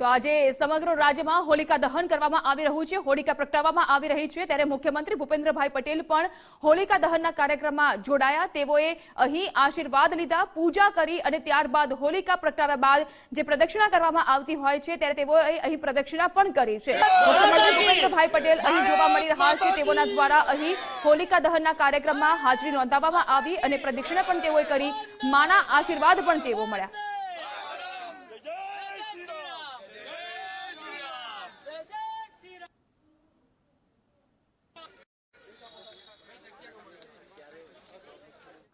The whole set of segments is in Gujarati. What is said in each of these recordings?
તો આજે સમગ્ર રાજ્યમાં હોલિકા દહન કરવામાં આવી રહ્યું છે. હોલિકા પ્રગટાવવામાં આવી રહી છે. ત્યારે મુખ્યમંત્રી ભૂપેન્દ્રભાઈ પટેલ પણ હોલિકા દહનના કાર્યક્રમમાં જોડાયા. તેઓએ અહીં આશીર્વાદ લીધા, પૂજા કરી અને ત્યારબાદ હોલિકા પ્રગટાવ્યા બાદ જે પ્રદક્ષિણા કરવામાં આવતી હોય છે, ત્યારે તેઓએ અહીં પ્રદક્ષિણા પણ કરી છે. મુખ્યમંત્રી ભૂપેન્દ્રભાઈ પટેલ અહીં જોવા મળી રહ્યા છે. તેઓના દ્વારા અહીં હોલિકા દહનના કાર્યક્રમમાં હાજરી નોંધાવવામાં આવી અને પ્રદક્ષિણા પણ તેઓએ કરી. માના આશીર્વાદ પણ તેઓ મળ્યા.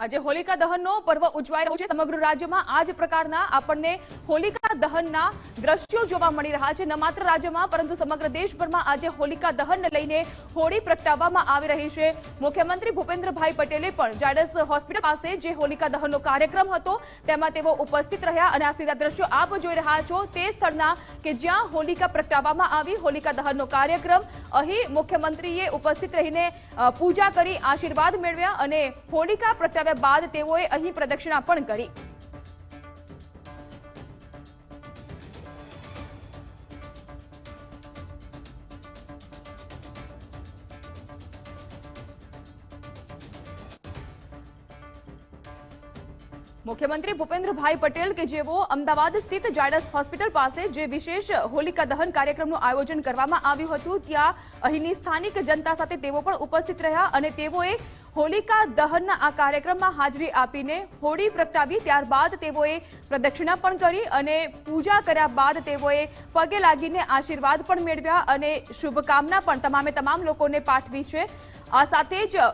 આજે હોલિકા દહનનો પર્વ ઉજવાઈ રહ્યો છે. સમગ્ર રાજ્યમાં આ જ પ્રકારના આપણને હોલિકા દહનના દ્રશ્યો જોવા મળી રહ્યા છે. ન માત્ર રાજ્યમાં, પરંતુ સમગ્ર દેશભરમાં આજે હોલિકા દહનને લઈને હોળી પ્રગટાવવામાં આવી રહી છે. મુખ્યમંત્રી ભૂપેન્દ્રભાઈ પટેલે પણ જાયડસ હોસ્પિટલ પાસે જે હોલિકા દહનનો કાર્યક્રમ હતો, તેમાં તેઓ ઉપસ્થિત રહ્યા અને આ સીધા દ્રશ્યો આપ જોઈ રહ્યા છો તે સ્થળના કે જ્યાં હોલિકા પ્રગટાવવામાં આવી, હોલિકા દહનનો કાર્યક્રમ. અહીં મુખ્યમંત્રીએ ઉપસ્થિત રહીને પૂજા કરી, આશીર્વાદ મેળવ્યા અને હોલિકા પ્રગટાવ્યા બાદ તેઓએ અહીં પ્રદક્ષિણા પણ કરી. મુખ્યમંત્રી ભૂપેન્દ્રભાઈ પટેલ કે જેઓ અમદાવાદ સ્થિત જાયડસ હોસ્પિટલ પાસે જે વિશેષ હોલિકા દહન કાર્યક્રમનું આયોજન કરવામાં આવ્યું હતું, ત્યાં અહીંની સ્થાનિક જનતા સાથે તેઓ પણ ઉપસ્થિત રહ્યા અને તેઓએ હોલિકા દહનના આ કાર્યક્રમમાં હાજરી આપીને હોળી પ્રગટાવી, ત્યારબાદ તેઓએ પ્રદક્ષિણા પણ કરી અને પૂજા કર્યા બાદ તેઓએ પગે લાગીને આશીર્વાદ પણ મેળવ્યા અને શુભકામના પણ તમામે તમામ લોકોને પાઠવી છે. આ સાથે જ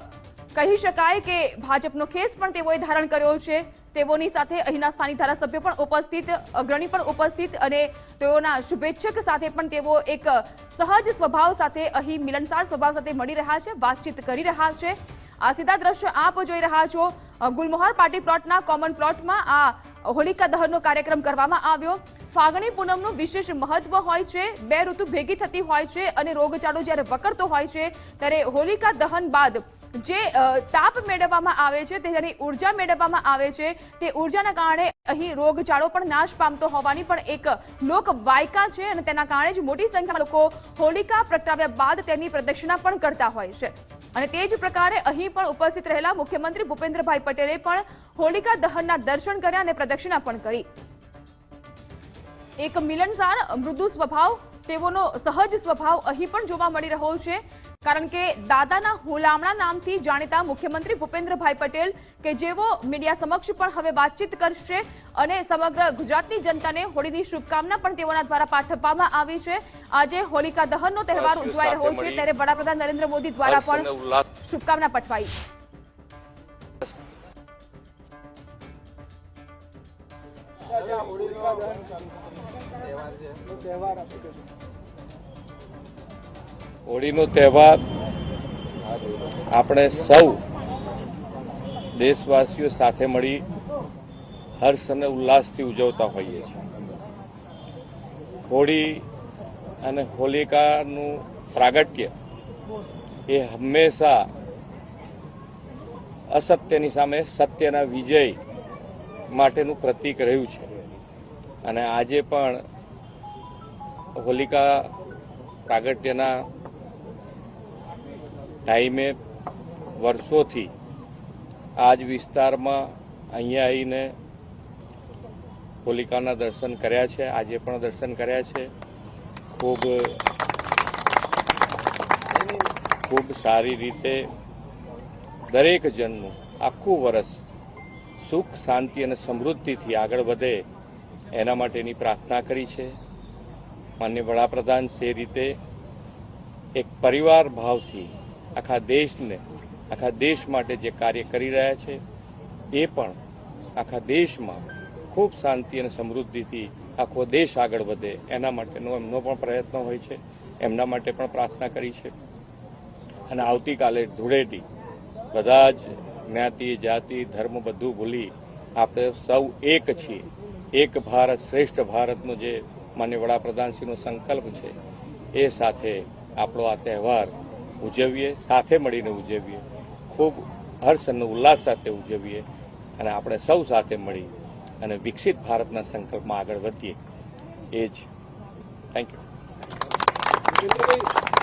કહી શકાય કે ભાજપનો ખેસ પણ તેઓએ ધારણ કર્યો છે. તેઓની સાથે અહીંના સ્થાનિક ધારાસભ્યો પણ ઉપસ્થિત, અગ્રણી પણ ઉપસ્થિત અને તેઓના શુભેચ્છક સાથે પણ તેઓ એક સહજ સ્વભાવ સાથે અહીં મિલનસાર સ્વભાવ સાથે મળી રહ્યા છે, વાતચીત કરી રહ્યા છે. આ સીધા દ્રશ્ય આપ જોઈ રહ્યા છો. ગુલમોહર પાર્ટી પ્લોટના કોમન પ્લોટમાં આ હોલિકા દહનનો કાર્યક્રમ કરવામાં આવ્યો. ફાગણી પૂનમનું વિશેષ મહત્વ હોય છે. બે ઋતુ ભેગી થતી હોય છે અને રોગચાળો જ્યારે વકરતો હોય છે, ત્યારે હોલિકા દહન બાદ જે તાપ મેળવવામાં આવે છે તેની ઊર્જા મેળવવામાં આવે છે, તે ઉર્જાના કારણે અહીં રોગચાળો પણ નાશ પામતો હોવાની પણ એક લોક વાયકા છે અને તેના કારણે જ મોટી સંખ્યામાં લોકો હોલિકા પ્રગટાવ્યા બાદ તેની પ્રદક્ષિણા પણ કરતા હોય છે. અને તે જ પ્રકારે અહીં પણ ઉપસ્થિત રહેલા મુખ્યમંત્રી ભૂપેન્દ્રભાઈ પટેલે પણ હોલિકા દહનના દર્શન કર્યા અને પ્રદક્ષિણા પણ કરી. એક મિલનસાર મૃદુ સ્વભાવ, તેઓનો સહજ સ્વભાવ અહીં પણ જોવા મળી રહ્યો છે. કારણ કે દાદાના હુલામણા નામથી જાણીતા મુખ્યમંત્રી ભૂપેન્દ્રભાઈ પટેલ કે જેઓ મીડિયા સમક્ષ પણ હવે વાતચીત કરશે અને સમગ્ર ગુજરાતની જનતાને હોળીની શુભકામના પણ તેઓના દ્વારા પાઠવવામાં આવી છે. આજે હોલિકા દહનનો તહેવાર ઉજવાઈ રહ્યો છે ત્યારે વડાપ્રધાન નરેન્દ્ર મોદી દ્વારા પણ શુભકામના પઠવાઈ. હોળીનો તહેવાર આપણે સૌ દેશવાસીઓ સાથે મળી હર્ષ અને ઉલ્લાસથી ઉજવતા હોઈએ છીએ. હોળી અને હોલિકાનું પ્રાગટ્ય એ હંમેશા અસત્યની સામે સત્યના વિજય માટેનું પ્રતીક રહ્યું છે. અને આજે પણ હોલિકા પ્રાગટ્યના ટાઈમે વર્ષોથી આ જ વિસ્તારમાં અહીંયા આવીને હોલિકાના દર્શન કર્યા છે, આજે પણ દર્શન કર્યા છે. ખૂબ ખૂબ સારી રીતે દરેક જણનું આખું વર્ષ સુખ, શાંતિ અને સમૃદ્ધિથી આગળ વધે એના માટેની પ્રાર્થના કરી છે. માન્ય વડાપ્રધાન છે રીતે એક પરિવાર ભાવથી આખા દેશને, આખા દેશ માટે જે કાર્ય કરી રહ્યા છે, એ પણ આખા દેશમાં ખૂબ શાંતિ અને સમૃદ્ધિથી આખો દેશ આગળ વધે, એના માટેનો એમનો પણ પ્રયત્ન હોય છે, એમના માટે પણ પ્રાર્થના કરી છે. અને આવતીકાલે ધૂળેટી, બધા જ જ્ઞાતિ, જાતિ, ધર્મ બધું ભૂલી આપણે સૌ એક છીએ. એક ભારત શ્રેષ્ઠ ભારતનો જે માન્ય વડાપ્રધાનશ્રીનો સંકલ્પ છે, એ સાથે આપણો આ તહેવાર ઉજવીએ, સાથે મળીને ઉજવીએ. ખૂબ હર્ષ અને ઉલ્લાસ સાથે ઉજવીએ અને આપણે સૌ સાથે મળી અને વિકસિત ભારતના સંકલ્પમાં આગળ વધીએ. એ જ. થેન્ક યુ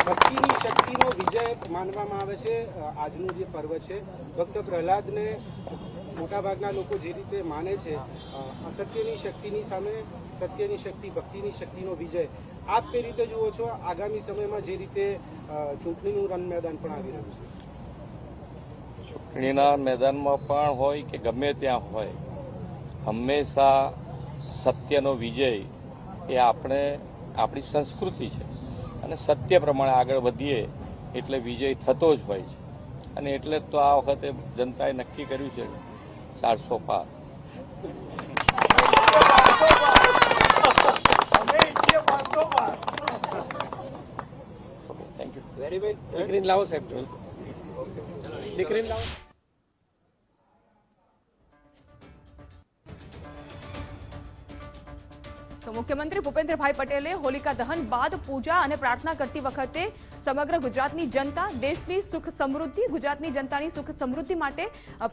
ભક્તિની શક્તિનો વિજય માનવામાં આવે છે. આજનું જે પર્વ છે, ભક્ત પ્રહલાદને મોટાભાગના લોકો જે રીતે માને છે અસત્યની શક્તિની સામે સત્યની શક્તિ, ભક્તિની શક્તિનો વિજય. આપ કઈ રીતે જુઓ છો આગામી સમયમાં જે રીતે ચૂંટણીનું રણ મેદાન પણ આવી રહ્યું છે? ચૂંટણીના મેદાનમાં પણ હોય કે ગમે ત્યાં હોય, હંમેશા સત્યનો વિજય એ આપણે, આપણી સંસ્કૃતિ છે. અને સત્ય પ્રમાણે આગળ વધીએ એટલે વિજય થતો જ હોય છે. અને એટલે જ તો આ વખતે જનતાએ નક્કી કર્યું છે ચારસો પાર. so. Thank you. Very well. Green Lao, sir. The Lao. મુખ્યમંત્રી ભૂપેન્દ્રભાઈ પટેલે હોલિકા દહન બાદ પૂજા અને પ્રાર્થના કરતી વખતે સમગ્ર ગુજરાતની જનતા દેશની સુખ સમૃદ્ધિ, ગુજરાતની જનતાની સુખ સમૃદ્ધિ માટે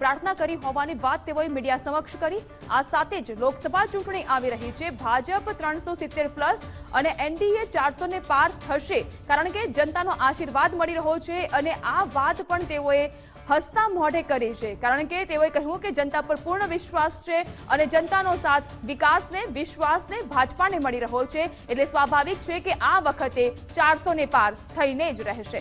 પ્રાર્થના કરી હોવાની વાત તેઓએ મીડિયા સમક્ષ કરી. આ સાથે જ લોકસભા ચૂંટણી આવી રહી છે. ભાજપ ત્રણસો પ્લસ અને એનડીએ ચારસો પાર થશે. કારણ કે જનતાનો આશીર્વાદ મળી રહ્યો છે અને આ વાત પણ તેઓએ હસતા મોઢે કરી છે. કારણ કે તેઓએ કહ્યું કે જનતા પર પૂર્ણ વિશ્વાસ છે અને જનતાનો સાથ, વિકાસને, વિશ્વાસને ભાજપાને મળી રહ્યો છે. એટલે સ્વાભાવિક છે કે આ વખતે ચારસો ને પાર થઈને જ રહેશે.